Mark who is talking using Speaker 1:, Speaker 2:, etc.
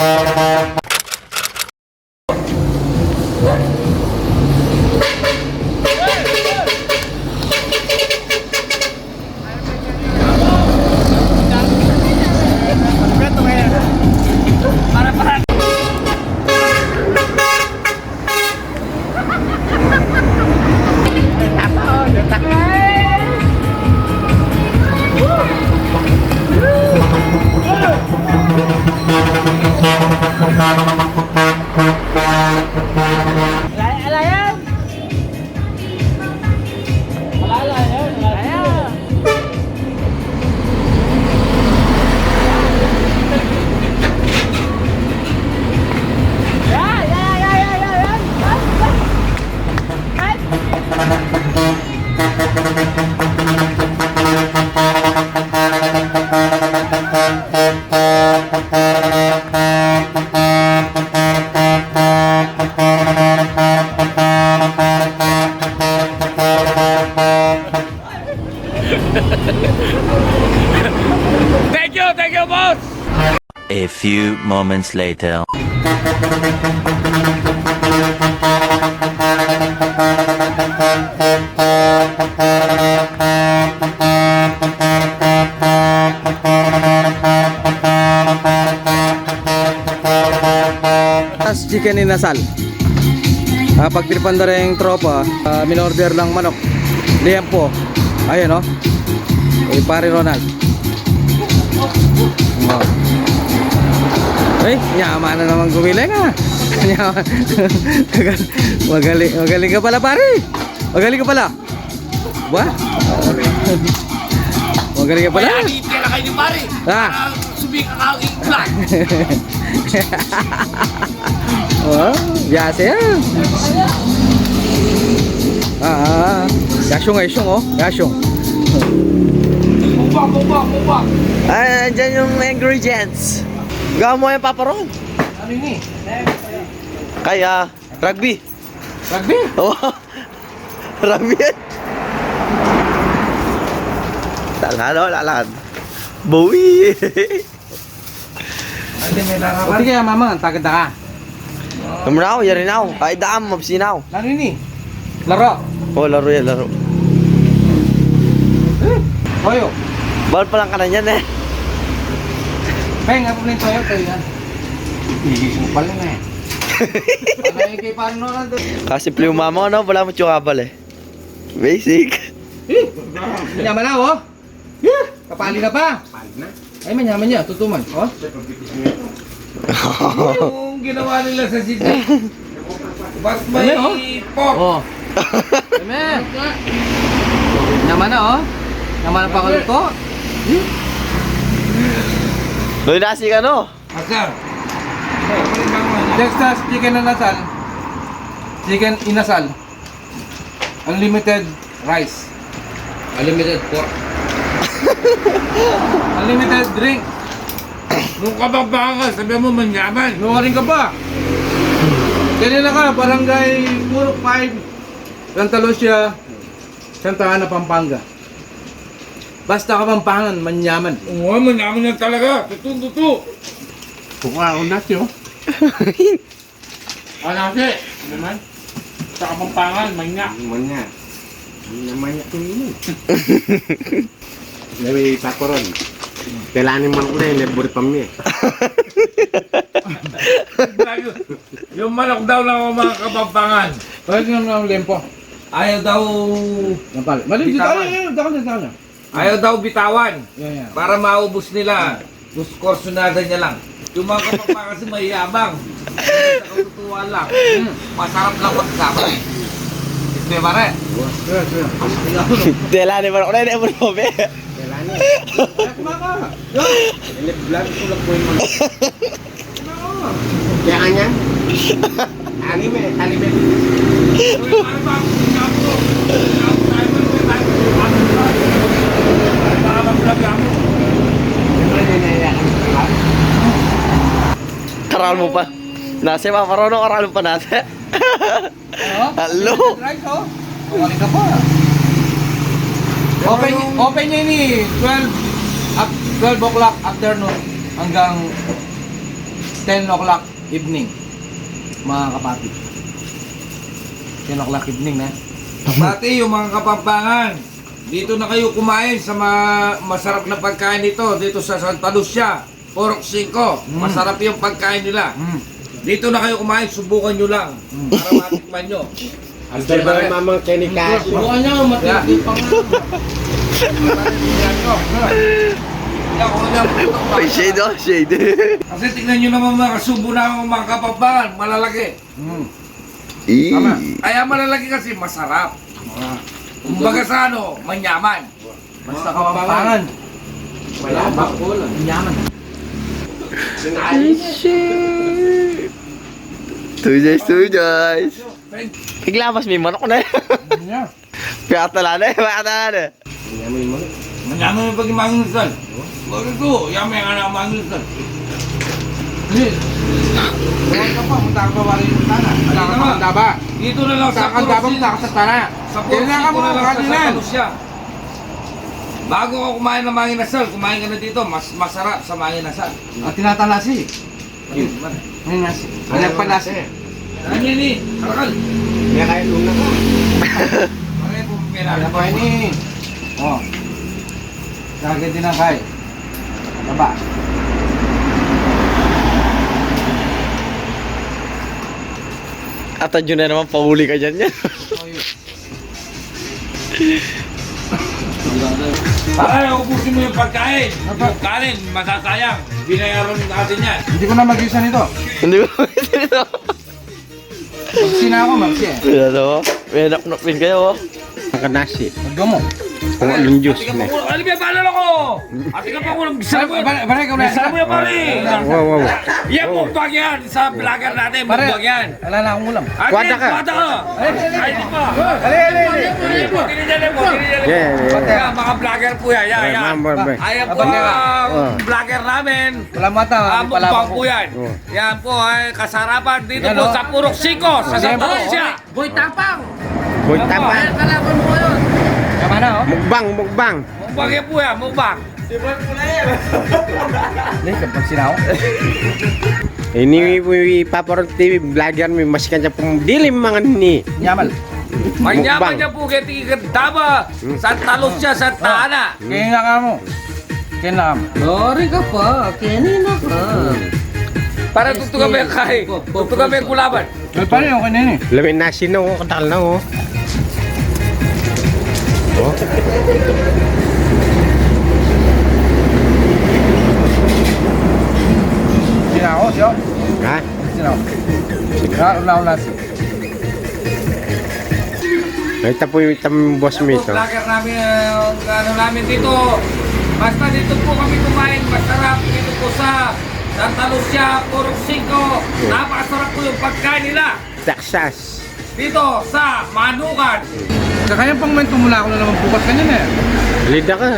Speaker 1: Thank you. Thank you.
Speaker 2: A few moments later.
Speaker 3: Tapos chicken inasal. Uh, pag pinipanda rin tropa, uh, minorder lang manok. Liempo. Ayan o. Oh. Eh, pare Ronald. Oh. Ay, yaman na naman gumiling ah. Yaman. magaling, magaling ka pala pare. Magaling ka pala. Ba? Magaling ka pala.
Speaker 1: Kaya agit ka na kayo ni pare.
Speaker 3: Ah.
Speaker 1: Para sumika ka ang vlog.
Speaker 3: Oh, biasa yan. Ah, ah. Yasyong, yasyong oh. Yasyong.
Speaker 1: Mukbang, mukbang, mukbang.
Speaker 4: Ay, andyan yung ingredients. Gawa mo yung paparon.
Speaker 3: Ano ini?
Speaker 4: Kaya, rugby.
Speaker 3: Rugby?
Speaker 4: Oh, rugby yan. Lalakad, oh, lalakad. Bowie.
Speaker 3: Pati kaya mama, tagad na ka.
Speaker 4: Kamraw, yari now. Kahit daam, mabsinaw.
Speaker 3: Ano ini? Laro.
Speaker 4: Oh, laro yan, laro.
Speaker 3: Toyo.
Speaker 4: Bawal pa lang ka na yan eh.
Speaker 3: Peng, apa rin toyo? Toyo yan. Mo pala na eh. Ano kay paano na?
Speaker 4: Kasi pleo mama, no? Wala mo tsukabal eh. Basic.
Speaker 3: Manyaman na oh. Kapali na pa. Kapali na. Ay, manyaman niya. Tutuman. Oh.
Speaker 1: Yung ginawa nila sa Sydney. Mas may
Speaker 3: Ano, oh?
Speaker 1: pork.
Speaker 3: Oh. Amen. Nyaman na oh. Nyaman na pa kaluto.
Speaker 4: Doy nasi ka, no?
Speaker 1: Asar.
Speaker 3: Texas chicken inasal. Chicken inasal. Unlimited rice. Unlimited pork. Unlimited drink.
Speaker 1: Nung kababanga, sabi mo manyaman.
Speaker 3: Nuwarin ka pa. Kanina ka, barangay Purok 5, Santa Lucia, Santa Ana, Pampanga. Basta ka Pampangan, manyaman.
Speaker 1: Oo, manyaman na talaga. Tutun-tutu.
Speaker 3: Buka, unas yun.
Speaker 1: Ah, nasi. Naman. Sa kapampangan, manya.
Speaker 3: Manya. Namanya ko yun. Lewi pakoron. Kailangan man ko na yung lebur pamye.
Speaker 1: yung manok daw ng mga kapampangan.
Speaker 3: Bakit nga ng lempo?
Speaker 1: Ayaw daw...
Speaker 3: Napal. Mali, dito
Speaker 1: Bitawan.
Speaker 3: tayo, dito.
Speaker 1: Ayaw daw bitawan.
Speaker 3: Yan, yan.
Speaker 1: Para maubos nila. Gusto korsonada niya lang. Yung mga kapampangan kasi mayabang. Sa katutuwa lang. Masarap lang magsama. Hindi ba rin?
Speaker 3: Sure, sure.
Speaker 4: Dela ni Marok na, hindi mo be.
Speaker 3: Kailangan. Kaya kumaka. Yo! Elip vlog ko lang po yung mga. Kaya kanya? Anime, anime.
Speaker 4: Karal mo pa. Nasi paparon, no? Karal mo pa natin. Hello?
Speaker 3: Right, oh. Kumali ka pa. Open, open niya ni 12 up 12 o'clock afternoon. hanggang 10 o'clock evening. Mga kapatid. 10 o'clock evening na.
Speaker 1: Pati yung mga kapampangan, dito na kayo kumain sa ma- masarap na pagkain dito, dito sa Santa Lucia, Porok 5.
Speaker 3: Mm.
Speaker 1: Masarap yung pagkain nila.
Speaker 3: Mm.
Speaker 1: Dito na kayo kumain, subukan nyo lang. Para matikman nyo.
Speaker 5: Ang dalawa ng mamang kinikas.
Speaker 3: Bukan niya, matindi pa nga.
Speaker 4: Ay, shade oh, shade.
Speaker 1: Kasi tignan nyo naman mga kasubo namin mga kapampangan, malalaki.
Speaker 3: Mm. Tama.
Speaker 1: Kaya malalaki kasi masarap. Kumbaga sa ano, manyaman.
Speaker 3: Basta kapampangan. Wala ba? Yaman.
Speaker 4: Tujoys, tujoys. Iglamas may manok na.
Speaker 3: Yeah.
Speaker 4: Piyatala na eh, piyatala na.
Speaker 1: Manyaman yung pag manginusal. Huwag ito, yaman yung anak
Speaker 3: daba.
Speaker 1: Dito na lang
Speaker 3: Sa ka sa
Speaker 1: City
Speaker 3: mo
Speaker 1: na lang sa
Speaker 3: kaninan.
Speaker 1: Bago ka kumain ng manginasal, kumain ka na dito, mas masarap sa manginasal.
Speaker 3: At tinatalasi. Ayun nasi. Ano pa nasi?
Speaker 1: Ano yan eh? Karakal.
Speaker 5: May kahit una ka.
Speaker 1: Ano kung may
Speaker 3: Ano pa ini? Oh. Kagad din ang kay. Baba.
Speaker 4: At yun na naman, pahuli ka dyan yan.
Speaker 1: Para ubusin mo yung pagkain. Yung kanin, masasayang. Binayaran natin yan.
Speaker 3: Hindi ko na mag-isa nito.
Speaker 4: Hindi ko ito.
Speaker 3: Magsi na ako, magsi eh.
Speaker 4: Wala to. May naknapin kayo. oh.
Speaker 5: Ang kanasi.
Speaker 3: Magdomo.
Speaker 5: Kung anong juice na.
Speaker 1: kulang. Ano ba paalala ko? Ati ka pa. Bisa mo
Speaker 3: balik ko na.
Speaker 1: Bisa mo yan, pare.
Speaker 5: Wow, wow.
Speaker 1: Yan, mukbang yan. Sa vlogger natin,
Speaker 3: Pare,
Speaker 1: mukbang yan.
Speaker 3: wala na akong ulam.
Speaker 1: Ate,
Speaker 5: Kwada ka.
Speaker 1: Kwada ka. Ay, di pa.
Speaker 3: Ali, ali, ali.
Speaker 1: Tinidyan mo, tinidyan mo.
Speaker 5: Yeah, yeah, yeah.
Speaker 1: Yan, mga vlogger po yan. Yan,
Speaker 5: Ay,
Speaker 1: yan.
Speaker 5: ma'am, boy.
Speaker 1: Ayan po
Speaker 3: Abang ka.
Speaker 1: ang
Speaker 5: Oh.
Speaker 1: vlogger namin.
Speaker 3: Wala mata.
Speaker 1: Ah,
Speaker 3: hindi pala
Speaker 1: mukbang
Speaker 3: ako.
Speaker 1: po yan.
Speaker 5: Oh.
Speaker 1: Yan po ay kasarapan dito
Speaker 3: Yan,
Speaker 1: po
Speaker 3: oh.
Speaker 1: sa Purok Siko, sa
Speaker 3: Yan,
Speaker 1: Santa
Speaker 3: oh.
Speaker 1: Lucia. Boy Tapang.
Speaker 5: Boy, tapa.
Speaker 1: kalaban mo yun.
Speaker 3: Tama na, oh.
Speaker 5: Mukbang, mukbang.
Speaker 1: Mukbang yan po yan, mukbang.
Speaker 3: Hindi, kapag sinaw.
Speaker 5: Ini po yung Paparot TV vlogger may masikan siya pong dilim mga ni.
Speaker 3: Nyamal.
Speaker 1: Manyaman
Speaker 5: Mukbang.
Speaker 1: niya po kaya tingin Daba, Santa Lucia, Santa Ana.
Speaker 3: Kaya nga ka mo. Kaya na ka mo.
Speaker 6: Sorry ka pa, kanina ka.
Speaker 1: Para tutugan mo yung kain. Tutugan mo yung kulaban.
Speaker 3: Well, paano yung kanina eh?
Speaker 5: Lamin nasi na oh, katakal na oh. Oh,
Speaker 3: Sinaw, siyo.
Speaker 5: ha?
Speaker 3: Sinaw. Sinaw, una, una, siyo.
Speaker 5: Ito po yung itam boss mo ito.
Speaker 1: vlogger namin, uh, ano namin dito. Basta dito po kami kumain, masarap dito po sa Santa Lucia, 5. Napakasarap po yung pagkain nila.
Speaker 5: Texas.
Speaker 1: Dito sa Manukan.
Speaker 3: Kaya pang may tumula ko na naman bukas kanina eh.
Speaker 5: Lida ka.